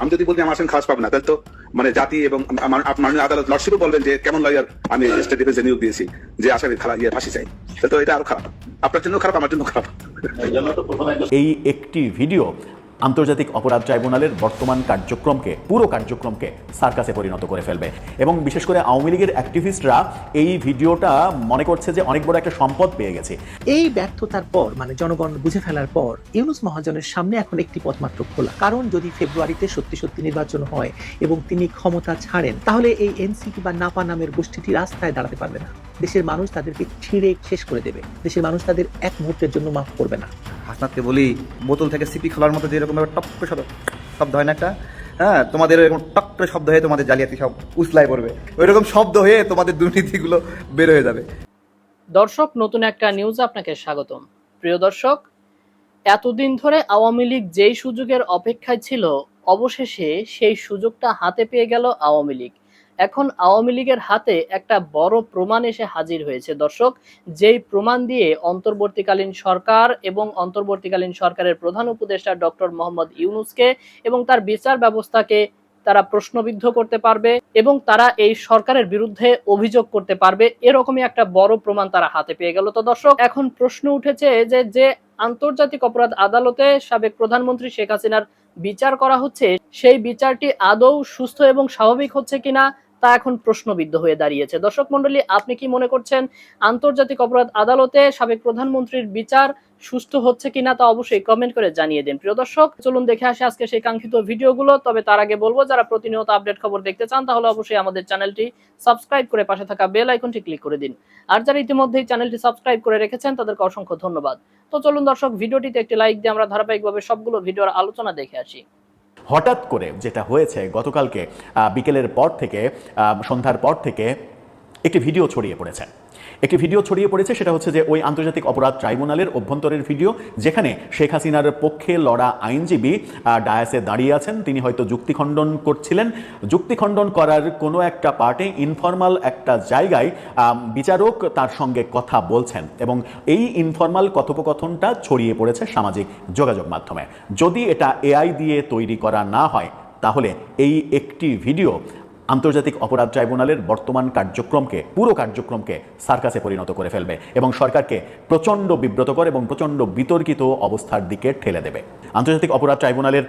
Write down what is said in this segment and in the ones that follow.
আমি যদি বলি আমার খাস পাবে না, তাহলে তো মানে জাতি এবং মাননীয় আদালত লর্ডশিপও বলবেন যে, কেমন লয়ার আমি স্টেট ডিফেন্সে নিয়োগ দিয়েছি, যে আসামি খারাপ ইয়ে ফাঁসি চাই। তো এটা আরও খারাপ। আপনার জন্য খারাপ, আমার জন্য খারাপ। এই একটি ভিডিও আন্তর্জাতিক অপরাধ ট্রাইব্যুনালের বর্তমান কার্যক্রমকে, পুরো কার্যক্রমকে সার্কাসে পরিণত করে ফেলবে। এবং বিশেষ করে আওয়ামী লীগের অ্যাক্টিভিস্টরা এই ভিডিওটা মনে করছে যে অনেক বড় একটা সম্পদ পেয়ে গেছে। এই ব্যর্থতার পর মানে জনগণ বুঝে ফেলার পর, ইউনুস মহাজনের সামনে এখন একটি পথ মাত্র খোলা। কারণ যদি ফেব্রুয়ারিতে সত্যি সত্যি নির্বাচন হয় এবং তিনি ক্ষমতা ছাড়েন, তাহলে এই এনসিপি বা নাপা নামের গোষ্ঠীটি রাস্তায় দাঁড়াতে পারবে না। দেশের মানুষ তাদেরকে ছিঁড়ে শেষ করে দেবে। দেশের মানুষ তাদের এক মুহূর্তের জন্য মাফ করবে না। হাসনাতকে বলি, বোতল থেকে সিপি খোলার মতো যেরকম ভাবে টপ করে শব্দ শব্দ হয় না একটা? হ্যাঁ তোমাদের এরকম টক করে শব্দ হয়ে তোমাদের জালিয়াতি সব উসলাই পড়বে। ওইরকম শব্দ হয়ে তোমাদের দুর্নীতিগুলো বের হয়ে যাবে। দর্শক, নতুন একটা নিউজ আপনাকে স্বাগতম। প্রিয় দর্শক, এতদিন ধরে আওয়ামী লীগ যেই সুযোগের অপেক্ষায় ছিল, অবশেষে সেই সুযোগটা হাতে পেয়ে গেল আওয়ামী লীগ। এখন আওয়ামী লীগের হাতে একটা বড় প্রমাণ এসে হাজির হয়েছে। দর্শক, যেই প্রমাণ দিয়ে অন্তর্বর্তীকালীন সরকার এবং অন্তর্বর্তীকালীন সরকারের প্রধান উপদেষ্টা ডক্টর মোহাম্মদ ইউনুসকে এবং তার বিচার ব্যবস্থাকে তারা প্রশ্নবিদ্ধ করতে পারবে এবং তারা এই সরকারের বিরুদ্ধে অভিযোগ করতে পারবে, এরকমই একটা বড় প্রমাণ তারা হাতে পেয়ে গেল। তো দর্শক, এখন প্রশ্ন উঠেছে যে যে আন্তর্জাতিক অপরাধ আদালতে সাবেক প্রধানমন্ত্রী শেখ হাসিনার বিচার করা হচ্ছে, সেই বিচারটি আদৌ সুস্থ এবং স্বাভাবিক হচ্ছে কিনা তা এখন প্রশ্নবিদ্ধ হয়ে দাঁড়িয়েছে। দর্শক মন্ডলী আপনি কি মনে করছেন আন্তর্জাতিক অপরাধ আদালতে সাবেক প্রধানমন্ত্রীর বিচার সুস্থ হচ্ছে কিনা তা অবশ্যই কমেন্ট করে জানিয়ে দিন। প্রিয় দর্শক, চলুন দেখে আসে আজকে সেই কাঙ্ক্ষিত ভিডিওগুলো। তবে তার আগে বলব, যারা প্রতিনিয়ত আপডেট খবর দেখতে চান, তাহলে অবশ্যই আমাদের চ্যানেলটি সাবস্ক্রাইব করে পাশে থাকা বেল আইকনটি ক্লিক করে দিন। আর যারা ইতিমধ্যেই চ্যানেলটি সাবস্ক্রাইব করে রেখেছেন, তাদেরকে অসংখ্য ধন্যবাদ। তো চলুন দর্শক, ভিডিওটিতে একটি লাইক দিয়ে আমরা ধারাবাহিকভাবে সবগুলো ভিডিওর আলোচনা দেখে আসি। হঠাৎ করে যেটা হয়েছে, গতকালকে বিকেলের পর থেকে সন্ধ্যার পর থেকে একটি ভিডিও ছড়িয়ে পড়েছে। একটি ভিডিও ছড়িয়ে পড়েছে, সেটা হচ্ছে যে ওই আন্তর্জাতিক অপরাধ ট্রাইব্যুনালের অভ্যন্তরের ভিডিও, যেখানে শেখ হাসিনার পক্ষে লড়া আইনজীবী ডায়াসে দাঁড়িয়ে আছেন। তিনি হয়তো যুক্তিখণ্ডন করছিলেন। যুক্তিখণ্ডন করার কোনো একটা পার্টে ইনফর্মাল একটা জায়গায় বিচারক তার সঙ্গে কথা বলছেন এবং এই ইনফর্মাল কথোপকথনটা ছড়িয়ে পড়েছে সামাজিক যোগাযোগ মাধ্যমে। যদি এটা এআই দিয়ে তৈরি করা না হয়, তাহলে এই একটি ভিডিও আন্তর্জাতিক অপরাধ ট্রাইব্যুনালের বর্তমান কার্যক্রমকে, পুরো কার্যক্রমকে সার্কাসে পরিণত করে ফেলবে এবং সরকারকে প্রচণ্ড বিব্রতকর এবং প্রচণ্ড বিতর্কিত অবস্থার দিকে ঠেলে দেবে। আন্তর্জাতিক অপরাধ ট্রাইব্যুনালের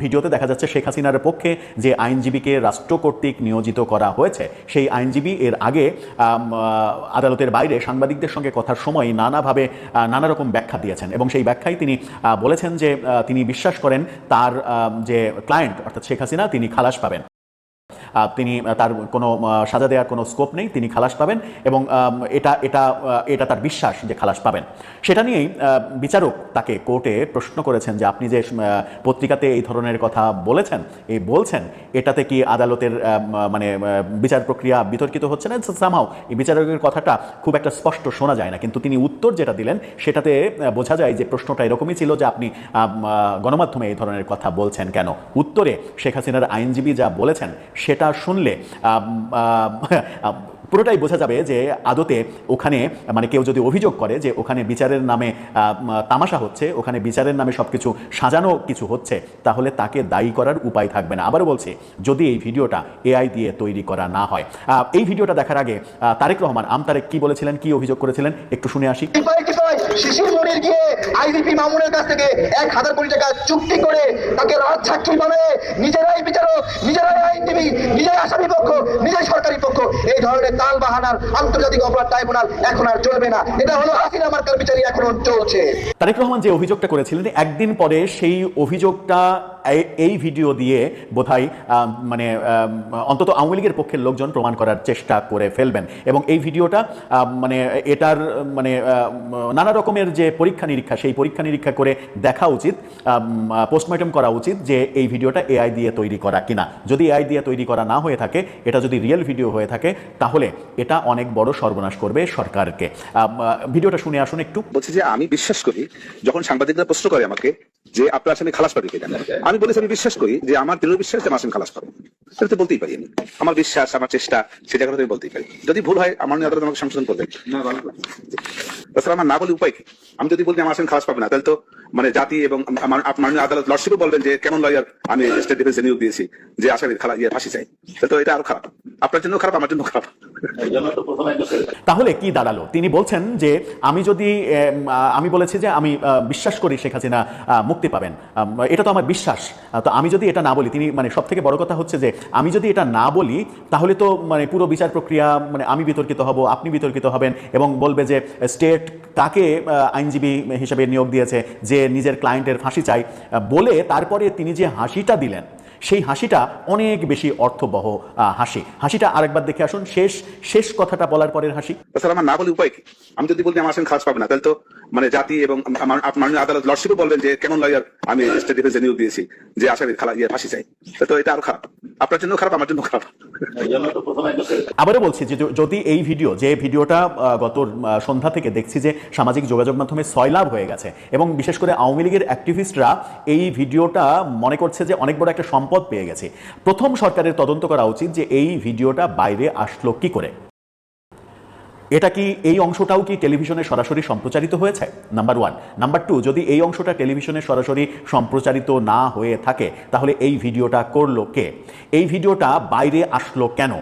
ভিডিওতে দেখা যাচ্ছে শেখ হাসিনার পক্ষে যে আইনজীবীকে রাষ্ট্র কর্তৃক নিয়োজিত করা হয়েছে, সেই আইনজীবী এর আগে আদালতের বাইরে সাংবাদিকদের সঙ্গে কথার সময় নানাভাবে নানা রকম ব্যাখ্যা দিয়েছেন এবং সেই ব্যাখ্যায় তিনি বলেছেন যে তিনি বিশ্বাস করেন তার যে ক্লায়েন্ট অর্থাৎ শেখ হাসিনা, তিনি খালাস পাবেন। তিনি তার কোনো সাজা দেওয়ার কোনো স্কোপ নেই, তিনি খালাস পাবেন এবং এটা এটা এটা তার বিশ্বাস যে খালাস পাবেন। সেটা নিয়েই বিচারক তাকে কোর্টে প্রশ্ন করেছেন যে আপনি যে পত্রিকাতে এই ধরনের কথা বলেছেন, এই বলছেন, এটাতে কি আদালতের মানে বিচার প্রক্রিয়া বিতর্কিত হচ্ছে না? সামহাও এই বিচারকের কথাটা খুব একটা স্পষ্ট শোনা যায় না। কিন্তু তিনি উত্তর যেটা দিলেন, সেটাতে বোঝা যায় যে প্রশ্নটা এরকমই ছিল যে আপনি গণমাধ্যমে এই ধরনের কথা বলছেন কেন? উত্তরে শেখ হাসিনার আইনজীবী যা বলেছেন, সেটা শুনলে আম, আহ, পুরোটাই বোঝা যাবে যে আদতে ওখানে মানে কেউ যদি অভিযোগ করে যে ওখানে বিচারের নামে তামাশা হচ্ছে, ওখানে বিচারের নামে সব কিছু সাজানো কিছু হচ্ছে, তাহলে তাকে দায়ী করার উপায় থাকবে না। আবারও বলছি, যদি এই ভিডিওটা এআই দিয়ে তৈরি করা না হয় এই ভিডিওটা দেখার আগে তারেক রহমান আম তারেক কি বলেছিলেন, কি অভিযোগ করেছিলেন, একটু শুনে আসি। গিয়ে মামুনের কাছ থেকে এক হাজার টাকা চুক্তি করে তাকে নিজেরাই বিচারক, নিজেরাই আইনজীবী, নিজেরাই আসামি পক্ষ নিজেরাই সরকারি পক্ষ, এই ধরনের তাল বাহানার আন্তর্জাতিক অপরাধ ট্রাইব্যুনাল এখন আর চলবে না। এটা হলো হাসিনা মার্কার বিচারী এখন চলছে। তারেক রহমান যে অভিযোগটা করেছিলেন, একদিন পরে সেই অভিযোগটা এই- ভিডিও দিয়ে বোধহয় মানে অন্তত আওয়ামী লীগের পক্ষের লোকজন প্রমাণ করার চেষ্টা করে ফেলবেন। এবং এই ভিডিওটা মানে এটার মানে নানা রকমের যে পরীক্ষা নিরীক্ষা সেই পরীক্ষা নিরীক্ষা করে দেখা উচিত পোস্টমর্টম করা উচিত যে এই ভিডিওটা এআই দিয়ে তৈরি করা কিনা। যদি এআই দিয়ে তৈরি করা না হয়ে থাকে, এটা যদি রিয়েল ভিডিও হয়ে থাকে, তাহলে এটা অনেক বড় সর্বনাশ করবে সরকারকে। ভিডিওটা শুনে আসুন একটু। বলছি যে আমি বিশ্বাস করি, যখন সাংবাদিকরা প্রশ্ন করে আমাকে যে আপনার আসামি খালাস পাবে কিনা আমি বলেছি আমি বিশ্বাস করি যে আমার দৃঢ় বিশ্বাস যে আমার আসামি খালাস পাবে। সেটা তো বলতেই পারি আমি। আমার বিশ্বাস আমার চেষ্টা সেটা কথা বলতেই পারি। যদি ভুল হয় আমার নিয়ে আদালত আমাকে সংশোধন করবেন। তাছাড়া আমার না বলে উপায় কি? আমি যদি বলি আমার আসামি খালাস পাবে না তাহলে তো জাতি এবং মাননীয় আদালত লর্ডশিপও বলবেন যে, কেমন লয়ার আমি স্টেট ডিফেন্সে নিয়োগ দিয়েছি, যে আসামি খালা ইয়ে ফাঁসি চাই। তো এটা আরও খারাপ। আপনার জন্য খারাপ, আমার জন্য খারাপ। তাহলে কি দাঁড়াল? তিনি বলছেন যে, আমি যদি আমি বলেছি যে, আমি বিশ্বাস করি শেখ হাসিনা মুক্তি পাবেন। এটা তো আমার বিশ্বাস। তো আমি যদি এটা না বলি, তিনি মানে সব থেকে বড় কথা হচ্ছে যে, আমি যদি এটা না বলি, তাহলে তো মানে পুরো বিচার প্রক্রিয়া মানে আমি বিতর্কিত হব, আপনি বিতর্কিত হবেন এবং বলবে যে, স্টেট তাকে আইনজীবী হিসেবে নিয়োগ দিয়েছে, যে নিজের ক্লায়েন্টের ফাঁসি চাই বলে তারপরে তিনি যে হাসিটা দিলেন সেই হাসিটা অনেক বেশি অর্থবহ হাসি। হাসিটা আরেকবার দেখে আসুন শেষ শেষ কথাটা বলার পরের হাসি। তাছাড়া আমার না বলে উপায় কি? আমি যদি বলি আমার খালাস পাবে না তাহলে তো মানে জাতি এবং মাননীয় আদালত লর্ডশিপও বলবেন যে কেমন লয়ার আমি স্টেট ডিফেন্সে নিয়োগ দিয়েছি যে আসামি খালা ইয়ে ফাঁসি চাই। তো এটা আরও খারাপ। আপনার জন্য খারাপ আমার জন্য খারাপ। আবারও বলছি যে যদি এই ভিডিও যে ভিডিওটা গত সন্ধ্যা থেকে দেখছি যে সামাজিক যোগাযোগ মাধ্যমে সয়লাভ হয়ে গেছে এবং বিশেষ করে আওয়ামী লীগের অ্যাক্টিভিস্টরা এই ভিডিওটা মনে করছে যে অনেক বড় একটা সম্পদ পেয়ে গেছে। প্রথম সরকারের তদন্ত করা উচিত যে এই ভিডিওটা বাইরে আসলো কি করে। এটা কি এই অংশটাও কি টেলিভিশনে সরাসরি সম্প্রচারিত হয়েছে? নাম্বার ওয়ান নাম্বার টু যদি এই অংশটা টেলিভিশনে সরাসরি সম্প্রচারিত না হয়ে থাকে, তাহলে এই ভিডিওটা করল কে? এই ভিডিওটা বাইরে আসলো কেন?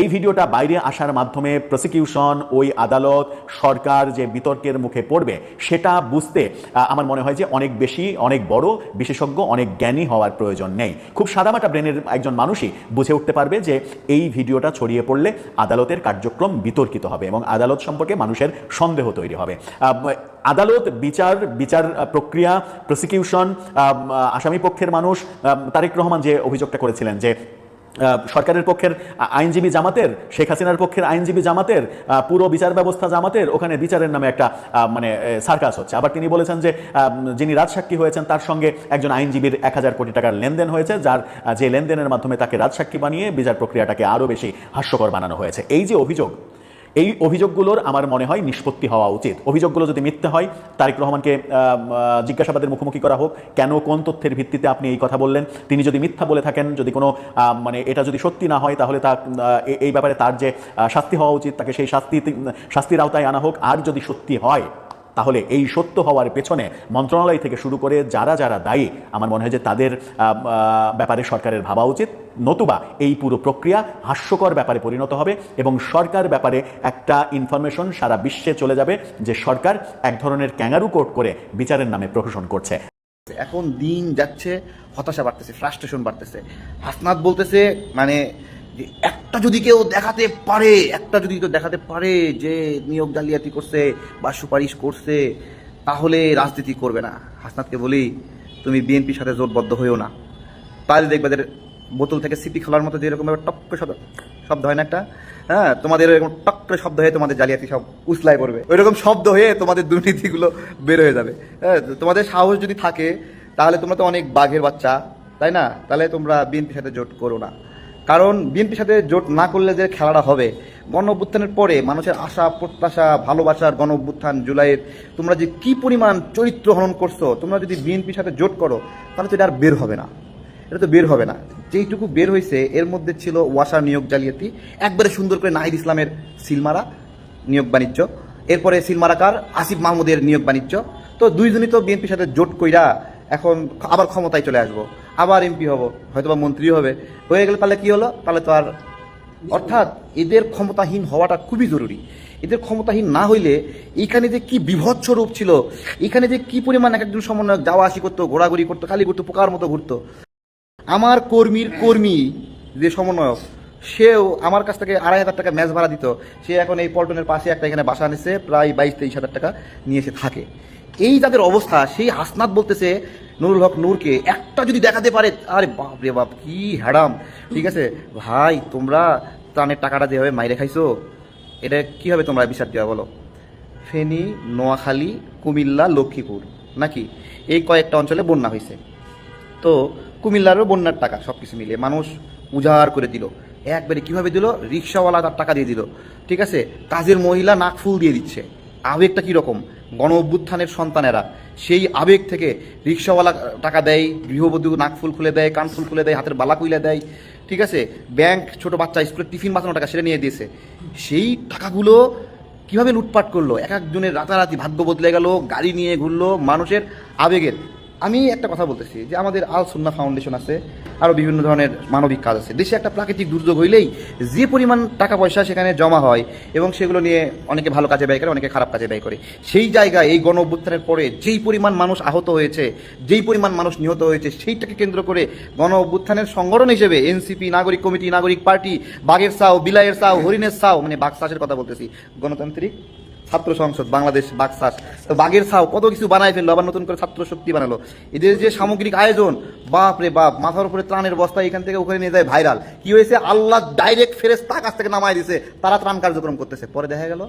এই ভিডিওটা বাইরে আসার মাধ্যমে প্রসিকিউশন ওই আদালত, সরকার যে বিতর্কের মুখে পড়বে, সেটা বুঝতে আমার মনে হয় যে অনেক বেশি, অনেক বড় বিশেষজ্ঞ, অনেক জ্ঞানী হওয়ার প্রয়োজন নেই। খুব সাদামাটা ব্রেনের একজন মানুষই বুঝে উঠতে পারবে যে এই ভিডিওটা ছড়িয়ে পড়লে আদালতের কার্যক্রম বিতর্কিত হবে এবং আদালত সম্পর্কে মানুষের সন্দেহ তৈরি হবে। আদালত, বিচার বিচার প্রক্রিয়া প্রসিকিউশন আসামি পক্ষের মানুষ তারেক রহমান যে অভিযোগটা করেছিলেন যে সরকারের পক্ষের আইনজীবী জামাতের, শেখ হাসিনার পক্ষের আইনজীবী জামাতের পুরো বিচার ব্যবস্থা জামাতের, ওখানে বিচারের নামে একটা মানে সার্কাস হচ্ছে। আবার তিনি বলেছেন যে যিনি রাজসাক্ষী হয়েছেন, তার সঙ্গে একজন আইনজীবীর এক হাজার কোটি টাকার লেনদেন হয়েছে, যার, যে লেনদেনের মাধ্যমে তাকে রাজসাক্ষী বানিয়ে বিচার প্রক্রিয়াটাকে আরও বেশি হাস্যকর বানানো হয়েছে। এই যে অভিযোগ এই অভিযোগগুলোর আমার মনে হয় নিষ্পত্তি হওয়া উচিত। অভিযোগগুলো যদি মিথ্যে হয়, তারেক রহমানকে জিজ্ঞাসাবাদের মুখোমুখি করা হোক, কেন, কোন তথ্যের ভিত্তিতে আপনি এই কথা বললেন? তিনি যদি মিথ্যা বলে থাকেন, যদি কোনো মানে এটা যদি সত্যি না হয়, তাহলে তা এই ব্যাপারে তার যে শাস্তি হওয়া উচিত, তাকে সেই শাস্তি, শাস্তির আওতায় আনা হোক। আর যদি সত্যি হয় তাহলে এই সত্য হওয়ার পেছনে মন্ত্রণালয় থেকে শুরু করে যারা যারা দায়ী, আমার মনে হয় যে তাদের ব্যাপারে সরকারের ভাবা উচিত। নতুবা এই পুরো প্রক্রিয়া হাস্যকর ব্যাপারে পরিণত হবে এবং সরকার ব্যাপারে একটা ইনফরমেশন সারা বিশ্বে চলে যাবে যে সরকার এক ধরনের ক্যাঙ্গারু কোর্ট করে বিচারের নামে প্রহসন করছে। এখন দিন যাচ্ছে, হতাশা বাড়তেছে ফ্রাস্ট্রেশন বাড়তেছে। হাসনাত বলতেছে মানে যে একটা যদি কেউ দেখাতে পারে, একটা যদি কেউ দেখাতে পারে যে নিয়োগ জালিয়াতি করছে বা সুপারিশ করছে, তাহলে রাজনীতি করবে না। হাসনাতকে বলি, তুমি বিএনপির সাথে জোটবদ্ধ হয়েও না। তাহলে দেখবে যে বোতল থেকে সিপি খোলার মতো যেরকম ভাবে টপ করে শব্দ শব্দ হয় না একটা? হ্যাঁ তোমাদের এরকম টক করে শব্দ হয়ে তোমাদের জালিয়াতি সব উসলাই পড়বে। ওইরকম শব্দ হয়ে তোমাদের দুর্নীতিগুলো বের হয়ে যাবে। হ্যাঁ তোমাদের সাহস যদি থাকে, তাহলে তোমরা তো অনেক বাঘের বাচ্চা, তাই না? তাহলে তোমরা বিএনপির সাথে জোট করো না। কারণ বিএনপির সাথে জোট না করলে যে খেলাটা হবে। গণ অভ্যুত্থানের পরে মানুষের আশা, প্রত্যাশা, ভালোবাসার গণ অভ্যুত্থান জুলাইয়ের তোমরা যে কি পরিমাণ চরিত্র হনন করছ, তোমরা যদি বিএনপির সাথে জোট করো, তাহলে তো এটা আর বের হবে না। এটা তো বের হবে না। যেইটুকু বের হয়েছে, এর মধ্যে ছিল ওয়াসা নিয়োগ জালিয়াতি, একবারে সুন্দর করে নাহিদ ইসলামের সিলমারা নিয়োগ বাণিজ্য, এরপরে সিলমারাকার আসিফ মাহমুদের নিয়োগ বাণিজ্য। তো দুইজনই তো বিএনপির সাথে জোট কইরা এখন আবার ক্ষমতায় চলে আসব, আবার এমপি হব হয়তো বা মন্ত্রী হবে। হয়ে গেলে তাহলে কি হলো? তাহলে তো আর অর্থাৎ এদের ক্ষমতাহীন হওয়াটা খুবই জরুরি। এদের ক্ষমতাহীন না হইলে এখানে যে কি বিভৎস রূপ ছিল এখানে যে কি পরিমাণ এক একজন সমন্বয়ক যাওয়া আসি করতো, ঘোরাঘুরি করতো, খালি করতো পোকার মতো ঘুরতো। আমার কর্মীর কর্মী যে সমন্বয়ক, সেও আমার কাছ থেকে আড়াই হাজার টাকা ম্যাচ ভাড়া দিত। সে এখন এই পল্টনের পাশে একটা এখানে বাসা নিছে প্রায় বাইশ তেইশ হাজার টাকা নিয়ে এসে থাকে। এই যাদের অবস্থা, সেই হাসনাত বলতেছে নুরুল হক নূরকে, একটা যদি দেখাতে পারে, আরে বাপ রে বাপ, কি হ্যাডাম ঠিক আছে? ভাই, তোমরা ত্রাণের টাকাটা যেভাবে মাইরে খাইছো, এটা কীভাবে তোমরা বিচার দেওয়া বলো? ফেনী, নোয়াখালী, কুমিল্লা, লক্ষ্মীপুর, নাকি? এই কয়েকটা অঞ্চলে বন্যা হয়েছে তো কুমিল্লারও বন্যার টাকা সব কিছু মিলিয়ে মানুষ উজাড় করে দিল। একবারে কীভাবে দিল? রিক্সাওয়ালা তার টাকা দিয়ে দিল। ঠিক আছে? কাজের মহিলা নাক ফুল দিয়ে দিচ্ছে। আবেগটা কীরকম? গণ অভ্যুত্থানের সন্তানেরা। সেই আবেগ থেকে রিক্সাওয়ালা টাকা দেয়, গৃহবধূ নাকফুল খুলে দেয় কানফুল খুলে দেয়, হাতের বালা খুলে দেয়, ঠিক আছে? ব্যাংক, ছোট বাচ্চা স্কুলে টিফিন বাঁচানো টাকা সেটা নিয়ে দিয়েছে। সেই টাকাগুলো কীভাবে লুটপাট করল? এক একজনের রাতারাতি ভাগ্য বদলে গেল, গাড়ি নিয়ে ঘুরলো, মানুষের আবেগের। আমি একটা কথা বলতেছি যে আমাদের আল সুন্না ফাউন্ডেশন আছে আরও বিভিন্ন ধরনের মানবিক কাজ আছে। দেশে একটা প্রাকৃতিক দুর্যোগ হইলেই যে পরিমাণ টাকা পয়সা সেখানে জমা হয় এবং সেগুলো নিয়ে অনেকে ভালো কাজে ব্যয় করে, অনেকে খারাপ কাজে ব্যয় করে, সেই জায়গায়, এই গণ অভ্যুত্থানের পরে যেই পরিমাণ মানুষ আহত হয়েছে, যেই পরিমাণ মানুষ নিহত হয়েছে, সেইটাকে কেন্দ্র করে গণ অভ্যুত্থানের সংগঠন হিসেবে এনসিপি, নাগরিক কমিটি, নাগরিক পার্টি বাঘের সাও বিলাইয়ের সাও হরিণের সাও মানে বাঘশ্বাসের কথা বলতেছি, গণতান্ত্রিক ছাত্র সংসদ, বাংলাদেশ বাকসাস তো বাগের ছাও কত কিছু বানাই ফেলল, আবার নতুন করে ছাত্র শক্তি বানালো। এদের যে সামগ্রিক আয়োজন, বাপ রে বাপ, মাথার উপরে ত্রাণের বস্তা এখান থেকে ওখানে নিয়ে যায় ভাইরাল। কি হয়েছে? আল্লাহ ডাইরেক্ট ফেরেস তা কাছ থেকে নামাই দিছে। তারা ত্রাণ কার্যক্রম করতেছে। পরে দেখা গেল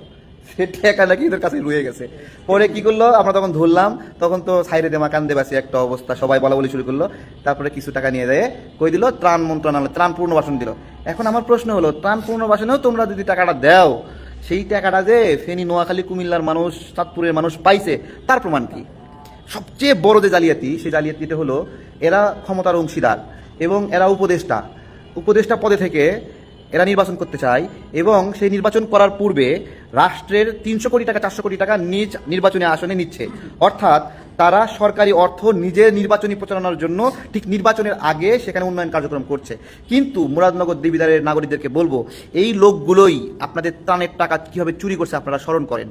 সে ঠেকা নাকি এদের কাছে রয়ে গেছে। পরে কি করল? আমরা তখন ধরলাম, তখন তো সাইরে দেমা কান্দে বাসি একটা অবস্থা। সবাই বলা বলি শুরু করল। তারপরে কিছু টাকা নিয়ে যায়, কই দিল? ত্রাণ মন্ত্রণালয়, ত্রাণ পূর্ণবাসন দিল। এখন আমার প্রশ্ন হলো, ত্রাণ পূর্ণবাসনেও তোমরা যদি টাকাটা দাও সেই টাকাটা যে ফেনী, নোয়াখালী, কুমিল্লার মানুষ, চাঁদপুরের মানুষ পাইছে, তার প্রমাণ কি? সবচেয়ে বড় যে জালিয়াতি, সেই জালিয়াতিটা হলো এরা ক্ষমতার অংশীদার এবং এরা উপদেষ্টা। উপদেষ্টা পদে থেকে এরা নির্বাচন করতে চায় এবং সেই নির্বাচন করার পূর্বে রাষ্ট্রের তিনশো কোটি টাকা, চারশো কোটি টাকা নিজ নির্বাচনী আসনে নিচ্ছে। অর্থাৎ তারা সরকারি অর্থ নিজের নির্বাচনী প্রচারণার জন্য ঠিক নির্বাচনের আগে সেখানে উন্নয়ন কার্যক্রম করছে। কিন্তু মুরাদনগর দেবিদারের নাগরিকদেরকে বলব, এই লোকগুলোই আপনাদের ত্রাণের টাকা কীভাবে চুরি করছে আপনারা স্মরণ করেন।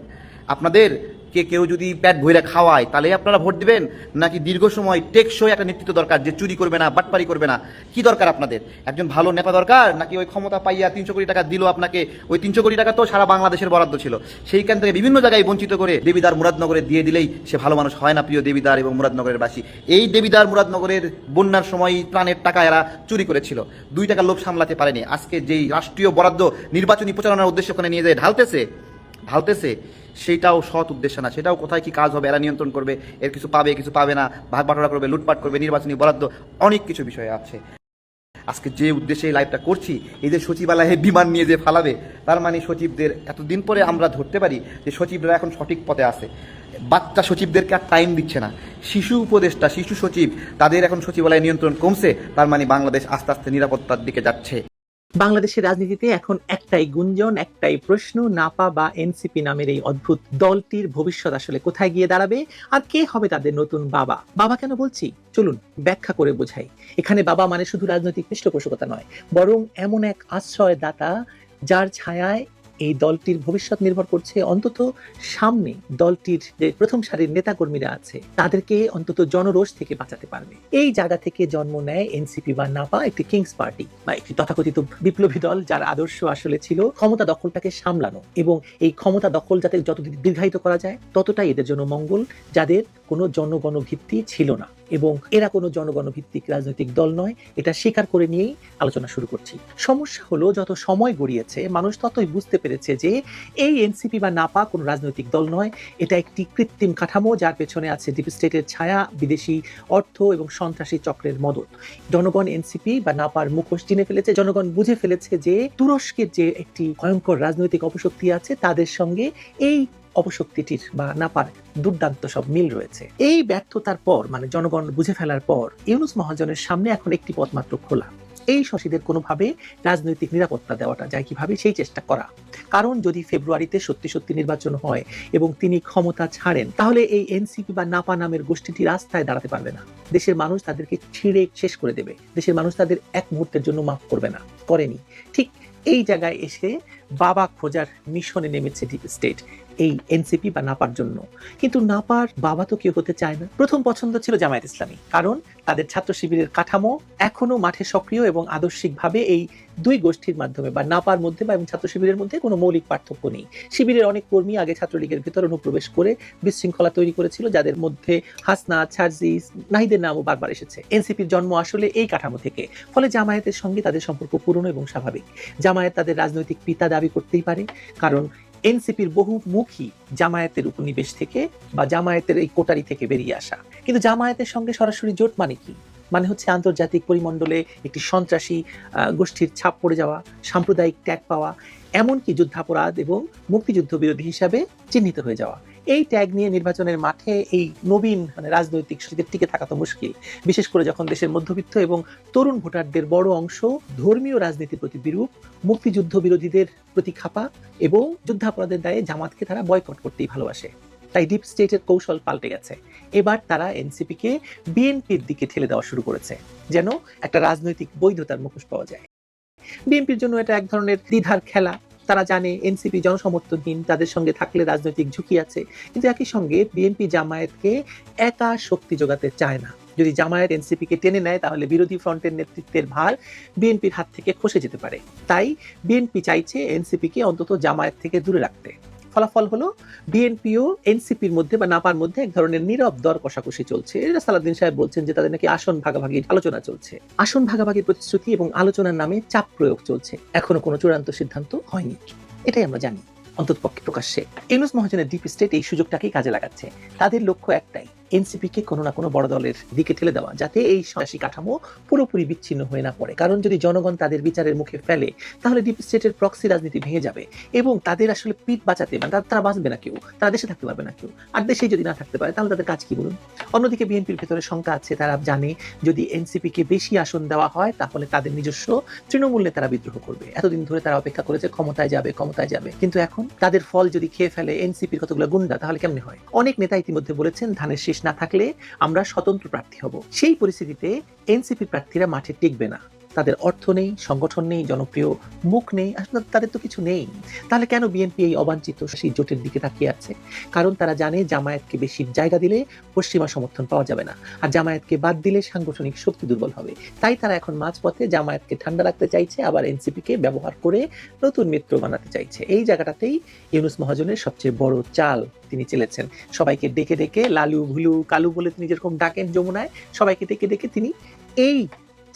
আপনাদের কে কেউ যদি প্যাট ভইরা খাওয়ায়, তাহলে আপনারা ভোট দিবেন? নাকি দীর্ঘ সময় টেকসই একটা নেতৃত্ব দরকার যে চুরি করবে না, বাটপারি করবে না? কি দরকার আপনাদের? একজন ভালো নেতা দরকার? নাকি ওই ক্ষমতা পাইয়া তিনশো কোটি টাকা দিল আপনাকে? ওই তিনশো কোটি টাকা তো সারা বাংলাদেশের বরাদ্দ ছিল। সেইখান থেকে বিভিন্ন জায়গায় বঞ্চিত করে দেবিদার মুরাদনগরে দিয়ে দিলেই সে ভালো মানুষ হয় না, প্রিয় দেবিদার এবং মুরাদনগরের বাসী। এই দেবিদার মুরাদনগরের বন্যার সময় ত্রাণের টাকা এরা চুরি করেছিল। দুই টাকা লোভ সামলাতে পারেনি। আজকে যেই রাষ্ট্রীয় বরাদ্দ নির্বাচনী প্রচারণার উদ্দেশ্যে ওখানে নিয়ে যায় ঢালতেছে ঢালতেছে সেটাও সৎ উদ্দেশ্য না। সেটাও কোথায় কি কাজ হবে, এরা নিয়ন্ত্রণ করবে, এর কিছু পাবে কিছু পাবে না, ভাগ বাটোয়ারা করবে, লুটপাট করবে, নির্বাচনী বরাদ্দ, অনেক কিছু বিষয় আছে। আজকে যে উদ্দেশ্যে এই লাইভটা করছি, এই যে সচিবালয়ে বিমান নিয়ে যে ফালাবে, তার মানে সচিবদের এতদিন পরে আমরা ধরতে পারি যে সচিবরা এখন সঠিক পথে আছে। বাচ্চা সচিবদেরকে আর টাইম দিচ্ছে না। শিশু উপদেষ্টা, শিশু সচিব, তাদের এখন সচিবালয় নিয়ন্ত্রণ কমছে, তার মানে বাংলাদেশ আস্তে আস্তে নিরাপত্তার দিকে যাচ্ছে। বাংলাদেশের রাজনীতিতে এখন একটাই গুঞ্জন, একটাই প্রশ্ন, নাপা বা এনসিপি নামের এই অদ্ভুত দলটির ভবিষ্যৎ আসলে কোথায় গিয়ে দাঁড়াবে আর কে হবে তাদের নতুন বাবা? বাবা কেন বলছি? চলুন, ব্যাখ্যা করে বোঝাই। এখানে বাবা মানে শুধু রাজনৈতিক পৃষ্ঠপোষকতা নয়, বরং এমন এক আশ্রয়দাতা যার ছায়ায় এই দলটির ভবিষ্যৎ নির্ভর করছে অন্তত সামনে দলটির যে প্রথম সারির নেতাকর্মীরা আছে, তাদেরকে অন্তত জনরোষ থেকে বাঁচাতে পারবে। এই জায়গা থেকে জন্ম নেয় এনসিপি বা নাপা একটি কিংস পার্টি বা একটি তথাকথিত বিপ্লবী দল যার আদর্শ আসলে ছিল ক্ষমতা দখলটাকে সামলানো এবং এই ক্ষমতা দখল যাতে যত দীর্ঘায়িত করা যায়, ততটাই এদের জন্য মঙ্গল, যাদের কোনো জনগণ ভিত্তি ছিল না। এবং এরা কোনো জনগণ ভিত্তিক রাজনৈতিক দল নয়। এটা স্বীকার করে নিয়েই আলোচনা শুরু করছি। সমস্যা হলো, যত সময় গড়িয়েছে, মানুষ ততই বুঝতে পেরেছে যে এই এনসিপি বা নাপা কোনো রাজনৈতিক দল নয়। এটা একটি কৃত্রিম কাঠামো, যার পেছনে আছে ডিপ স্টেটের ছায়া, বিদেশি অর্থ এবং সন্ত্রাসী চক্রের মদত। জনগণ এনসিপি বা নাপার মুখোশ চিনে ফেলেছে। জনগণ বুঝে ফেলেছে যে তুরস্কের যে একটি ভয়ঙ্কর রাজনৈতিক অপশক্তি আছে, তাদের সঙ্গে এই অপশক্তিটির বা নাপার দুর্দান্ত সব মিল রয়েছে। এই ব্যর্থতার পর মানে জনগণ বুঝে ফেলার পর, ইউনুস মহাজনের সামনে এখন একটি পথ মাত্র খোলা। এই শশীদের কোনোভাবে রাজনৈতিক নিরাপত্তা দেওয়াটা যায় কীভাবে? সেই চেষ্টা করা। কারণ যদি ফেব্রুয়ারিতে সত্যি সত্যি নির্বাচন হয় এবং তিনি ক্ষমতা ছাড়েন, তাহলে এই এনসিপি বা নাপা নামের গোষ্ঠীটি রাস্তায় দাঁড়াতে পারবে না। দেশের মানুষ তাদেরকে ছিঁড়ে শেষ করে দেবে। দেশের মানুষ তাদের এক মুহূর্তের জন্য মাফ করবে না। করেনি। ঠিক এই জায়গায় এসে বাবা খোঁজার মিশনে নেমেছে ডিপ স্টেট এই এনসিপি বা নাপার জন্য। কিন্তু নাপার বাবা তো কেউ হতে চায় না। প্রথম পছন্দ ছিল জামায়াত ইসলামী, কারণ তাদের ছাত্র শিবিরের কাঠামো এখনও মাঠে সক্রিয় এবং আদর্শিকভাবে এই দুই গোষ্ঠীর মাধ্যমে, বা নাপার মধ্যে বা এবং ছাত্র শিবিরের মধ্যে কোনো মৌলিক পার্থক্য নেই। শিবিরের অনেক কর্মী আগে ছাত্রলীগের ভেতর অনুপ্রবেশ করে বিশৃঙ্খলা তৈরি করেছিল, যাদের মধ্যে হাসনা ছারজিস নাহিদের নামও বারবার এসেছে। এনসিপির জন্ম আসলে এই কাঠামো থেকে, ফলে জামায়াতের সঙ্গে তাদের সম্পর্ক পুরনো এবং স্বাভাবিক। জামায়াত তাদের রাজনৈতিক পিতা দাবি করতেই পারে। কারণ এনসিপির বহুমুখী জামায়াতের উপনিবেশ থেকে বা জামায়াতের এই কোটারি থেকে বেরিয়ে আসা। কিন্তু জামায়াতের সঙ্গে সরাসরি জোট মানে কি? মানে হচ্ছে আন্তর্জাতিক পরিমণ্ডলে একটি সন্ত্রাসী গোষ্ঠীর ছাপ পড়ে যাওয়া, সাম্প্রদায়িক ত্যাগ পাওয়া, এমনকি যুদ্ধাপরাধ এবং মুক্তিযুদ্ধ বিরোধী হিসাবে চিহ্নিত হয়ে যাওয়া। এই ট্যাগ নিয়ে নির্বাচনের মাঠে এই নবীন মানে রাজনৈতিক শক্তিদের টিকে থাকা তো মুশকিল। বিশেষ করে যখন দেশের মধ্যবিত্ত এবং তরুণ ভোটারদের বড় অংশ ধর্মীয় রাজনীতির প্রতি বিরূপ, মুক্তিযুদ্ধ বিরোধীদের প্রতি খাপা এবং যুদ্ধাপরাধের দায়ে জামাতকে তারা বয়কট করতেই ভালোবাসে। তাই ডিপ স্টেটের কৌশল পাল্টে গেছে। এবার তারা এনসিপিকে বিএনপির দিকে ঠেলে দেওয়া শুরু করেছে, যেন একটা রাজনৈতিক বৈধতার মুখোশ পাওয়া যায়। বিএনপির জন্য এটা এক ধরনের দ্বিধার খেলা। তারা জানে এনসিপি জনসমর্থনহীন, তাদের সঙ্গে থাকলে রাজনৈতিক ঝুঁকি আছে। কিন্তু একই সঙ্গে বিএনপি জামায়াতকে একা শক্তি যোগাতে চায় না। যদি জামায়াত এনসিপিকে টেনে নেয়, তাহলে বিরোধী ফ্রন্টের নেতৃত্বের ভার বিএনপির হাত থেকে খসে যেতে পারে। তাই বিএনপি চাইছে এনসিপিকে অন্তত জামায়াত থেকে দূরে রাখতে। ফলাফল হলো বিএনপিও এনসিপির মধ্যে বা নাপার মধ্যে এক ধরনের নীরব দর কষাকষি চলছে। এটা সালাদিন সাহেব বলছেন যে তাদের নাকি আসন ভাগাভাগির আলোচনা চলছে। আসন ভাগাভাগির প্রতিশ্রুতি এবং আলোচনার নামে চাপ প্রয়োগ চলছে। এখনও কোনো চূড়ান্ত সিদ্ধান্ত হয়নি। এটাই আমরা জানি অন্তত পক্ষে প্রকাশ্যে। ইউনুস মহাজনের ডিপ স্টেট এই সুযোগটাকেই কাজে লাগাচ্ছে। তাদের লক্ষ্য একটাই এনসিপিকে কোনো না কোনো বড় দলের দিকে ঠেলে দেওয়া, যাতে এই সন্ত্রাসী কাঠামো পুরোপুরি বিচ্ছিন্ন হয়ে না পড়ে। কারণ যদি জনগণ তাদের বিচারের মুখে ফেলে, তাহলে ডিপ স্টেটের প্রক্সি রাজনীতি ভেঙে যাবে এবং তাদের আসলে পিঠ বাঁচাতে মানে তারা- বাঁচবে না কেউ, তারা দেশে থাকতে পারবে না কেউ। আর দেশেই যদি না থাকতে পারে, তাহলে তাদের কাজ কি বলুন? অন্যদিকে বিএনপির ভেতরে শঙ্কা আছে, তারা জানে যদি এনসিপিকে বেশি আসন দেওয়া হয়, তাহলে তাদের নিজস্ব তৃণমূল্যে তারা বিদ্রোহ করবে। এতদিন ধরে তারা অপেক্ষা করেছে, ক্ষমতায় যাবে ক্ষমতায় যাবে। কিন্তু এখন তাদের ফল যদি খেয়ে ফেলে এনসিপির কতগুলো গুন্ডা, তাহলে কেমনে হয়? অনেক নেতা ইতিমধ্যে বলেছেন, ধানের শীষ না থাকলে আমরা স্বতন্ত্র প্রার্থী হব। সেই পরিস্থিতিতে এনসিপি প্রার্থীরা মাঠে টিকবে না। তাদের অর্থ নেই, সংগঠন নেই, জনপ্রিয় মুখ নেই, আসলে তাদের তো কিছু নেই। তাহলে কেন বিএনপি এই অবাঞ্ছিত সেই জোটের দিকে তাকিয়ে আছে? কারণ তারা জানে জামায়াতকে বেশি জায়গা দিলে পশ্চিমা সমর্থন পাওয়া যাবে না। আর জামায়াতকে বাদ দিলে সাংগঠনিক শক্তি দুর্বল হবে। তাই তারা এখন মাঝপথে জামায়াতকে ঠান্ডা রাখতে চাইছে, আবার এনসিপিকে ব্যবহার করে নতুন মিত্র বানাতে চাইছে। এই জায়গাটাতেই ইউনুস মহাজনের সবচেয়ে বড় চাল তিনি চেলেছেন। সবাইকে ডেকে ডেকে লালু, ভুলু, কালু বলে তিনি যেরকম ডাকেন যমুনায়, সবাইকে ডেকে ডেকে তিনি এই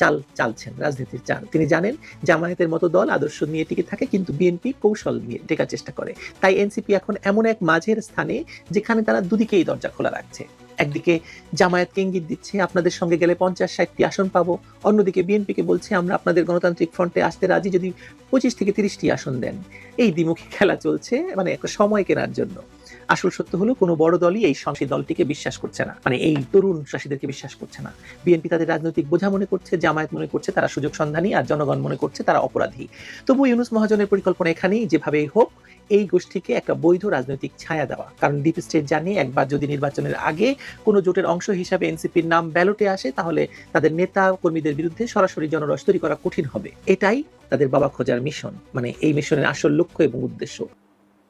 চাল চালছেন, রাজনীতির চাল। তিনি জানেন জামায়াতের মতো দল আদর্শ নিয়ে টিকে থাকে কিন্তু বিএনপি কৌশল নিয়ে টেকার চেষ্টা করে। তাই এনসিপি এখন এমন এক মাঝের স্থানে যেখানে তারা দুদিকেই দরজা খোলা রাখছে। একদিকে জামায়াতকে ইঙ্গিত দিচ্ছে, আপনাদের সঙ্গে গেলে পঞ্চাশ ষাটটি আসন পাবো। অন্যদিকে বিএনপিকে বলছে, আমরা আপনাদের গণতান্ত্রিক ফ্রন্টে আসতে রাজি যদি পঁচিশ থেকে তিরিশটি আসন দেন। এই দ্বিমুখী খেলা চলছে মানে একটা সময় কেনার জন্য। আসল সত্য হলো কোনো বড় দলই এই সংসদ দলটিকে বিশ্বাস করছে না। মানে এই তরুণ শাসীদেরকে বিশ্বাস করছে না। বিএনপি তাদের রাজনৈতিক বোঝা মনে করছে, জামায়াত মনে করছে, তারা সুযোগ সন্ধানী আর জনগণ মনে করছে তারা অপরাধী। তবু ইউনুস মহাজনের পরিকল্পনা এখানেই, যেভাবেই হোক, এই গোষ্ঠীকে একটা বৈধ রাজনৈতিক ছায়া দেওয়া। কারণ ডিপ স্টেট জানে একবার যদি নির্বাচনের আগে কোনো জোটের অংশ হিসাবে এনসিপির নাম ব্যালটে আসে, তাহলে তাদের নেতা কর্মীদের বিরুদ্ধে সরাসরি জনরস তৈরি করা কঠিন হবে। এটাই তাদের বাবা খোঁজার মিশন। মানে এই মিশনের আসল লক্ষ্য এবং উদ্দেশ্য।